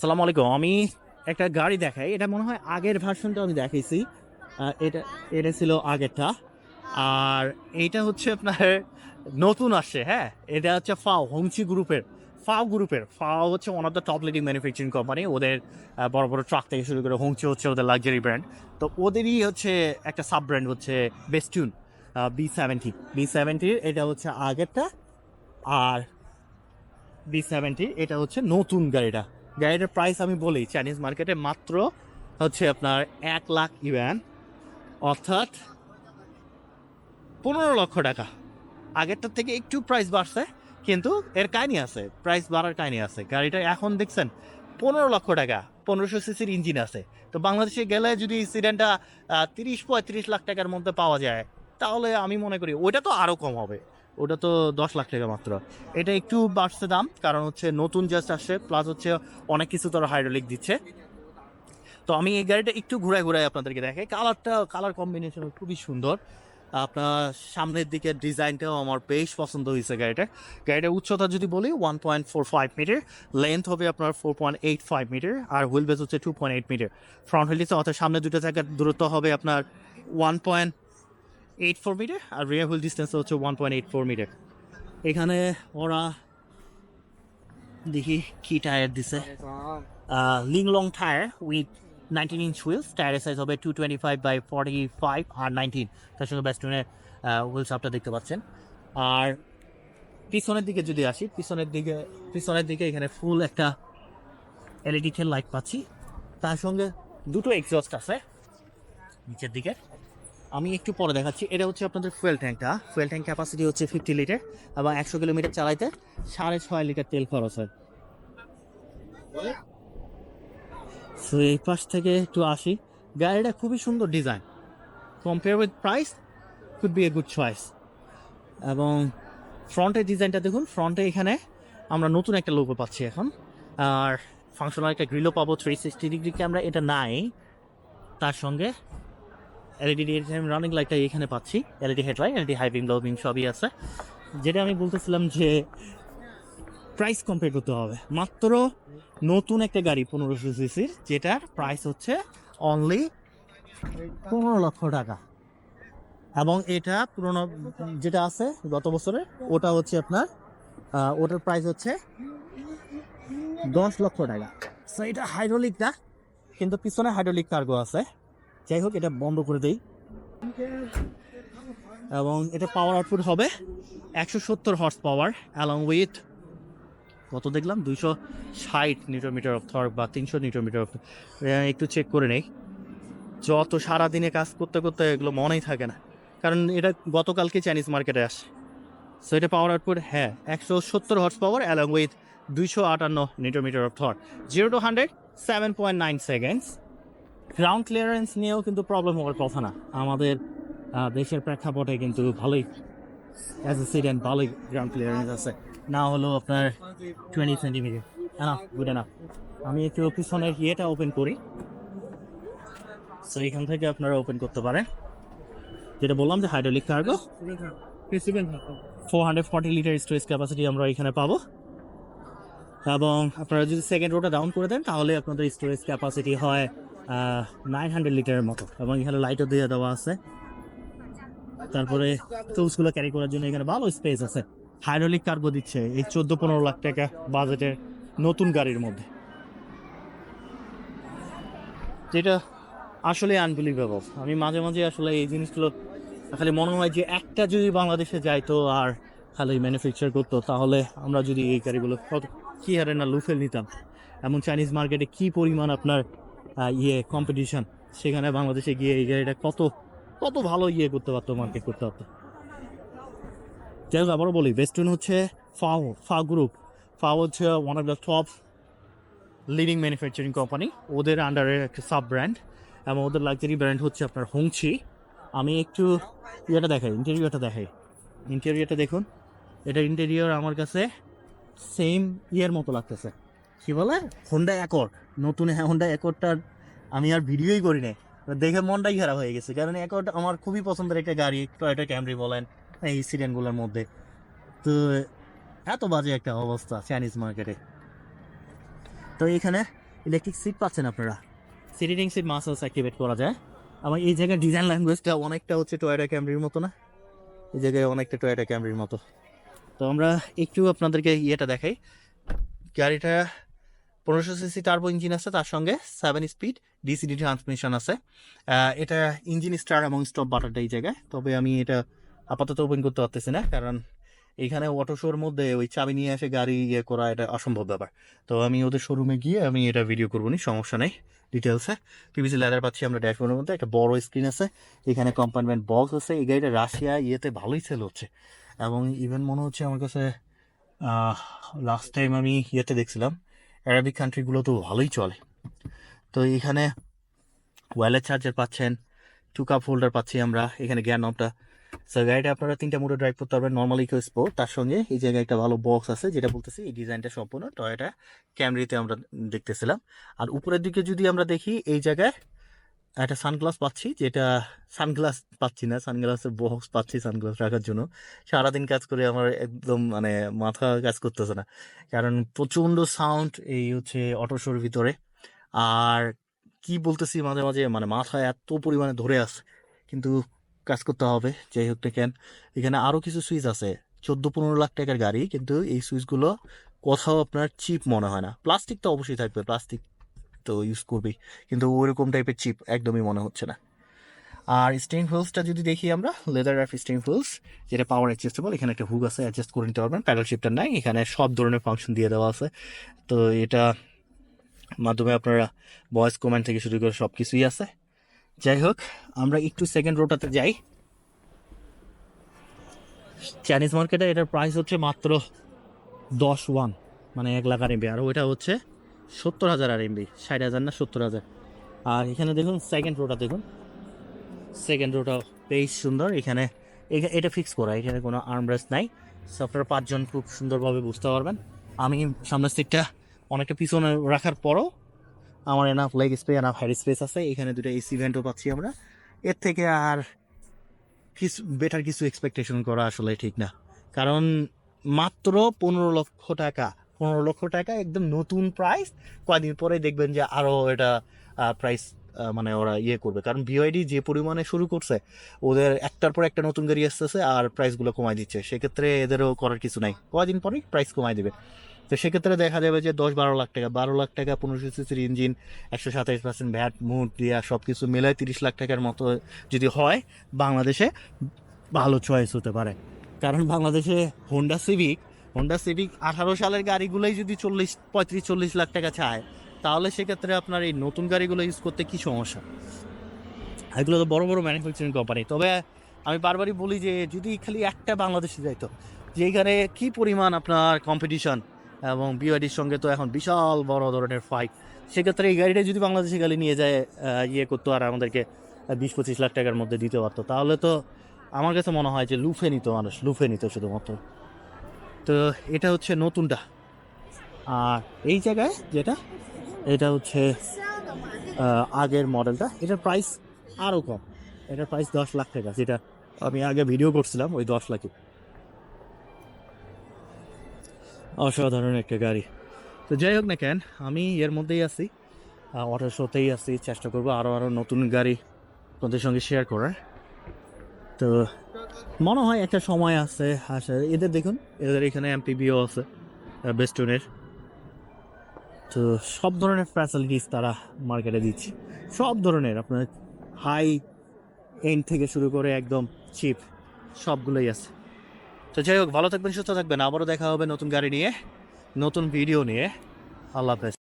সালাম আলাইকুম। আমি একটা গাড়ি দেখাই। এটা মনে হয় আগের ভার্সনটা আমি দেখাইছি। এটা এটা ছিল আগেরটা। আর এইটা হচ্ছে আপনার নতুন আসছে হ্যাঁ? এটা হচ্ছে ফাও, হোমচি গ্রুপের, ফাও গ্রুপের। ফাও হচ্ছে one of the top leading manufacturing company ওদের বড় বড় ট্রাক থেকে শুরু করে হোমচি হচ্ছে ওদের লাক্সারি ব্র্যান্ড তো ওদেরই হচ্ছে একটা সাব ব্র্যান্ড হচ্ছে বেস্টুন বি সেভেন্টি বি সেভেন্টির এটা হচ্ছে আগেরটা। আর বি সেভেন্টি এটা হচ্ছে নতুন গাড়িটা। গাড়িটার প্রাইস আমি বলি চাইনিজ মার্কেটে মাত্র হচ্ছে আপনার এক লাখ ইউয়ান অর্থাৎ পনেরো লক্ষ টাকা। আগেরটার থেকে একটু প্রাইস বাড়ছে, কিন্তু এর কাহিনি আছে প্রাইস বাড়ার কাহিনি আছে। গাড়িটা এখন দেখছেন, পনেরো লক্ষ টাকা, পনেরোশো সিসির ইঞ্জিন আছে। তো বাংলাদেশে গেলে যদি সিডেনটা তিরিশ পঁয়ত্রিশ লাখ টাকার মধ্যে পাওয়া যায়, তাহলে আমি মনে করি ওইটা তো আরও কম হবে। ওটা তো দশ লাখ টাকা মাত্র। এটা একটু বাড়ছে দাম, কারণ হচ্ছে নতুন জাস্ট আসছে প্লাস হচ্ছে অনেক কিছু তোর হাইড্রোলিক দিচ্ছে। তো আমি এই গাড়িটা একটু ঘুরায় ঘুরায় আপনাদেরকে দেখাই। কালারটা কালার কম্বিনেশন খুবই সুন্দর। আপনার সামনের দিকে ডিজাইনটাও আমার বেশ পছন্দ হয়েছে গাড়িটা। গাড়িটার উচ্চতা যদি বলি one point four five metre length হবে আপনার four point eight five metre আর হুইল বেস হচ্ছে two point eight metre front wheel অর্থাৎ সামনে দুটো জায়গার দূরত্ব হবে আপনার one point eight four metre আর রিয়ার হুইল ডিস্টেন্স হচ্ছে one point eight four metre এখানে ওরা দেখি কি টায়ার দিছে। Link long tyre with nineteen inch wheels টায়ারের সাইজ হবে two twenty five by forty five R nineteen তার সঙ্গে ব্যাস্টনের হুইলস আপটা দেখতে পাচ্ছেন। আর পিছনের দিকে যদি আসি, পিছনের দিকে পিছনের দিকে এখানে ফুল একটা এলইডি টেল লাইট পাচ্ছি। তার সঙ্গে দুটো এক্সস্ট আছে, নিচের দিকে। আমি একটু পরে দেখাচ্ছি। এটা হচ্ছে আপনাদের ফুয়েল ট্যাঙ্কটা ফুয়েল ট্যাঙ্ক ক্যাপাসিটি হচ্ছে ফিফটি লিটার এবং একশো কিলোমিটার চালাইতে সাড়ে ছয় লিটার তেল খরচ হয়। সো এই পাশ থেকে একটু আসি। গাড়িটা খুবই সুন্দর design compare with price could be a good choice এবং ফ্রন্টের ডিজাইনটা দেখুন। ফ্রন্টে এখানে আমরা নতুন একটা লোগো পাচ্ছি এখন। আর ফাংশনাল একটা গ্রিলও পাবো। থ্রি সিক্সটি ডিগ্রি ক্যামেরা এটা নাই। তার সঙ্গে এলইডি রানিং লাইটটা এখানে পাচ্ছি। LED headlight LED high beam low beam সবই আছে। যেটা আমি বলতেছিলাম যে প্রাইস কম্পেয়ার করতে হবে। মাত্র নতুন একটা গাড়ি পনেরোশো সিসির যেটার প্রাইস হচ্ছে অনলি পনেরো লক্ষ টাকা। এবং এটা পুরোনো, যেটা আছে গত বছরের, ওটা হচ্ছে আপনার ওটার প্রাইস হচ্ছে দশ লক্ষ টাকা। সো এটা হাইড্রোলিকটা কিন্তু পিছনে হাইড্রোলিক কার্গো আছে। যাই হোক, এটা বন্ধ করে দেই। এবং এটা পাওয়ার আউটপুট হবে একশো সত্তর হর্স পাওয়ার অ্যালং উইথ কত দেখলাম? দুইশো ষাট নিউটোমিটার অফ থর্ক বা তিনশো নিউটোমিটার অফ একটু চেক করে নেই। যত সারা দিনে কাজ করতে করতে এগুলো মনেই থাকে না। কারণ এটা গতকালকে চাইনিজ মার্কেটে আসে। সো এটা পাওয়ার আউটপুট হ্যাঁ একশো সত্তর হর্স পাওয়ার অ্যালং উইথ দুইশো আটান্ন newton metre of torque zero to hundred seven point nine seconds ground clearance নিয়েও কিন্তু প্রবলেম হওয়ার কথা না। আমাদের দেশের প্রেক্ষাপটে কিন্তু ভালোই অ্যাজ এ সিডেন্ট ভালোই গ্রাউন্ড ক্লিয়ারেন্স আছে। না হলেও আপনার twenty centimetre enough good enough আমি একটু পিছনের ইয়েটা ওপেন করি। সো এখান থেকে আপনারা ওপেন করতে পারেন। যেটা বললাম যে hydraulic cargo four hundred forty litre storage capacity আমরা এখানে পাবো। এবং আপনারা যদি সেকেন্ড রোটা ডাউন করে দেন, তাহলে আপনাদের স্টোরেজ ক্যাপাসিটি হয় নাইন হান্ড্রেড লিটারের মতো এবং এখানে লাইটও দিয়ে দেওয়া আছে। তারপরে টুলসগুলো ক্যারি করার জন্য এখানে ভালো স্পেস আছে। হাইড্রোলিক কার্গো দিচ্ছে এই চোদ্দ পনেরো লাখ টাকা বাজেটের নতুন গাড়ির মধ্যে। যেটা আসলে আনবিলিভেবল আমি মাঝে মাঝে আসলে এই জিনিসগুলো খালি মনে হয় যে একটা যদি বাংলাদেশে যাইতো আর খালি ম্যানুফ্যাকচার করতো, তাহলে আমরা যদি এই গাড়িগুলো কত কী হারে না লুফেল নিতাম। এমন চাইনিজ মার্কেটে কি পরিমাণ আপনার ইয়ে কম্পিটিশন সেখানে বাংলাদেশে গিয়ে এই গাড়িটা কত কত ভালো ইয়ে করতে পারতো মার্কেট করতে পারতো। যাই আবারও বলি বেস্টুন হচ্ছে ফাও ফা গ্রুপ ফাও হচ্ছে one of the top leading manufacturing company ওদের আন্ডারে একটা সাব ব্র্যান্ড এবং ওদের লাক্সারি ব্র্যান্ড হচ্ছে আপনার হোংচি আমি একটু ইয়েটা দেখাই ইন্টেরিয়রটা দেখাই। ইন্টেরিয়রটা দেখুন, এটা ইন্টেরিয়র আমার কাছে সেম ইয়ের মতো লাগতেছে। কি বলে? হোন্ডা অ্যাকর্ড নতুন হ্যাঁ হোন্ডা অ্যাকর্ডটার আমি আর ভিডিওই করি নাই। দেখে মনটাই খারাপ হয়ে গেছে। কারণ অ্যাকর্ড আমার খুবই পছন্দের একটা গাড়ি টয়োটা ক্যামরি বলেন, এই সিডেনগুলোর মধ্যে। তো এত বাজে একটা অবস্থা চাইনিজ মার্কেটে তো এখানে ইলেকট্রিক সিট পাচ্ছেন আপনারা। সিটিং সিট মাসেলস অ্যাক্টিভেট করা যায়। আমার এই জায়গায় ডিজাইন ল্যাঙ্গুয়েজটা অনেকটা হচ্ছে টয়েটা ক্যামরির মতো না? এই জায়গায় অনেকটা টয়েটা ক্যামরির মতো। তো আমরা একটু আপনাদেরকে ইয়েটা দেখাই। গাড়িটা পনেরোশো সিসি টার্বো ইঞ্জিন আছে, তার সঙ্গে সেভেন স্পিড ডিসিডি ট্রান্সমিশন আছে। এটা ইঞ্জিন স্টার এবং স্টপ বাটারটা এই জায়গায়। তবে আমি এটা আপাতত ওপেন করতে পারতেছি না, কারণ এখানে অটো শোর মধ্যে ওই চাবি নিয়ে এসে গাড়ি ইয়ে করা এটা অসম্ভব ব্যাপার। তো আমি ওদের শোরুমে গিয়ে আমি এটা ভিডিও করব নি, সমস্যা নেই ডিটেলসে পিভিসি লেদার পাচ্ছি আমরা ড্যাশবোর্ডের মধ্যে, একটা বড় স্ক্রিন আছে। এখানে কম্পার্টমেন্ট বক্স আছে, এই গাড়িটা রাশিয়া ইয়েতে ভালোই সেল হচ্ছে। এবং ইভেন মনে হচ্ছে আমার কাছে লাস্ট টাইম আমি ইয়েতে দেখছিলাম অ্যারাবিক কান্ট্রিগুলো তো ভালোই চলে। তো এখানে ওয়ালেট চার্জার পাচ্ছেন টু কাপ হোল্ডার পাচ্ছি আমরা, এখানে গ্যান নবটা সো গাড়িটা আপনারা তিনটা মোটর ড্রাইভ করতে পারবেন নর্মাল ইকো স্পোর্ট তার সঙ্গে এই জায়গায় একটা ভালো বক্স আছে, যেটা বলতেছি এই ডিজাইনটা সম্পূর্ণ টয়টা ক্যামরিতে আমরা দেখতেছিলাম। আর উপরের দিকে যদি আমরা দেখি, এই জায়গায় একটা সানগ্লাস পাচ্ছি, যেটা সানগ্লাস পাচ্ছি না সানগ্লাসের বক্স পাচ্ছি সানগ্লাস রাখার জন্য। সারাদিন কাজ করে আমার একদম মানে মাথা কাজ করতেছে না। কারণ প্রচণ্ড সাউন্ড এই হচ্ছে অটোশোর ভিতরে। আর কি বলতেছি মাঝে মাঝে মানে মাথা এত পরিমাণে ধরে আছে, কিন্তু কাজ করতে হবে, যাই হোক না কেন। এখানে আরও কিছু সুইচ আছে চোদ্দ পনেরো লাখ টাকার গাড়ি, কিন্তু এই সুইচগুলো কোথাও আপনার চিপ মনে হয় না। প্লাস্টিক তো অবশ্যই থাকবে, প্লাস্টিক তো ইউজ করবেই। কিন্তু ওরকম টাইপের চিপ একদমই মনে হচ্ছে না। আর স্টিং হুইলসটা যদি দেখি আমরা লেদার অ্যাফ স্টিং হুইলস যেটা পাওয়ার অ্যাডজাস্টেবল এখানে একটা হুক আছে অ্যাডজাস্ট করে নিতে পারবেন প্যাডাল শিপটার নাই, এখানে সব ধরনের ফাংশন দিয়ে দেওয়া আছে। তো এটা মাধ্যমে আপনারা ভয়েস কমেন্ট থেকে শুরু করে সব কিছুই আছে। যাই হোক, আমরা একটু সেকেন্ড রোটাতে যাই। চাইনিজ মার্কেটে এটার প্রাইস হচ্ছে মাত্র দশ ওয়ান মানে এক লাখ এমবি আর ওইটা হচ্ছে সত্তর হাজার আর এমবি ষাট হাজার না সত্তর হাজার? আর এখানে দেখুন সেকেন্ড রোটা দেখুন। সেকেন্ড রোটা বেশ সুন্দর। এখানে এখা- এটা ফিক্স করা, এখানে কোনো আর্মরেস্ট নাই। সফটওয়্যার পাঁচজন খুব সুন্দরভাবে বুঝতে পারবেন। আমি সামনের সিটটা অনেকটা পিছনে রাখার পরও আমার enough leg space enough head space আছে। এখানে দুটো এসি ভেন্টও পাচ্ছি আমরা। এর থেকে আর কিছু বেটার কিছু এক্সপেকটেশন করা আসলে ঠিক না। কারণ মাত্র পনেরো লক্ষ টাকা। পনেরো লক্ষ টাকা, একদম নতুন প্রাইস কয়দিন পরে দেখবেন যে আরও এটা প্রাইস মানে ওরা ইয়ে করবে। কারণ বিওআইডি যে পরিমাণে শুরু করছে, ওদের একটার পর একটা নতুন গাড়ি আসতেছে আর প্রাইসগুলো কমায় দিচ্ছে। সেক্ষেত্রে এদেরও করার কিছু নাই। কয়দিন পরেই প্রাইস কমায় দেবে। তো সেক্ষেত্রে দেখা যাবে যে দশ বারো লাখ টাকা, বারো লাখ টাকা পনেরোশো সিসির ইঞ্জিন একশো সাতাইশ পার্সেন্ট ভ্যাট মুড দিয়া সব কিছু মিলায় তিরিশ লাখ টাকার মতো যদি হয়, বাংলাদেশে ভালো চয়েস হতে পারে। কারণ বাংলাদেশে হোন্ডা সিভিক হোন্ডা সিভিক আঠারো সালের গাড়িগুলোই যদি চল্লিশ, পঁয়ত্রিশ, চল্লিশ লাখ টাকা চায়, তাহলে সেক্ষেত্রে আপনার এই নতুন গাড়িগুলো ইউজ করতে কি সমস্যা? এগুলো তো বড় বড় ম্যানুফ্যাকচারিং কোম্পানি তবে আমি বারবারই বলি যে, যদি খালি একটা বাংলাদেশে যাইতো যেখানে কী পরিমাণ আপনার কম্পিটিশন এবং বিওয়াডির সঙ্গে তো এখন বিশাল বড় ধরনের ফাইট সেক্ষেত্রে এই গাড়িটা যদি বাংলাদেশে গাড়ি নিয়ে যায় ইয়ে করতো আর আমাদেরকে বিশ, পঁচিশ লাখ টাকার মধ্যে দিতে পারতো, তাহলে তো আমার কাছে মনে হয় যে লুফে নিত মানুষ, লুফে নিত শুধুমাত্র। তো এটা হচ্ছে নতুনটা। আর এই জায়গায় যেটা, এটা হচ্ছে আগের মডেলটা। এটার প্রাইস আরও কম। এটার প্রাইস দশ লাখ টাকা, যেটা আমি আগে ভিডিও করছিলাম, ওই দশ লাখে অসাধারণ একটা গাড়ি। তো যাই হোক না কেন, আমি এর মধ্যেই আছি। অটো শোতেই আছি। চেষ্টা করব আরও আরও নতুন গাড়ি আপনাদের সঙ্গে শেয়ার করার। তো মনে হয় একটা সময় আছে আসে এদের দেখুন, এদের এখানে এমপিবিও আছে বেস্টনের। তো সব ধরনের ফ্যাসিলিটিস তারা মার্কেটে দিচ্ছে। সব ধরনের, আপনার হাই এন্ড থেকে শুরু করে একদম চিপ সবগুলোই আছে। তো যাই হোক, ভালো থাকবেন, সুস্থ থাকবেন। আবারও দেখা হবে নতুন গাড়ি নিয়ে, নতুন ভিডিও নিয়ে। আল্লাহ হাফেজ।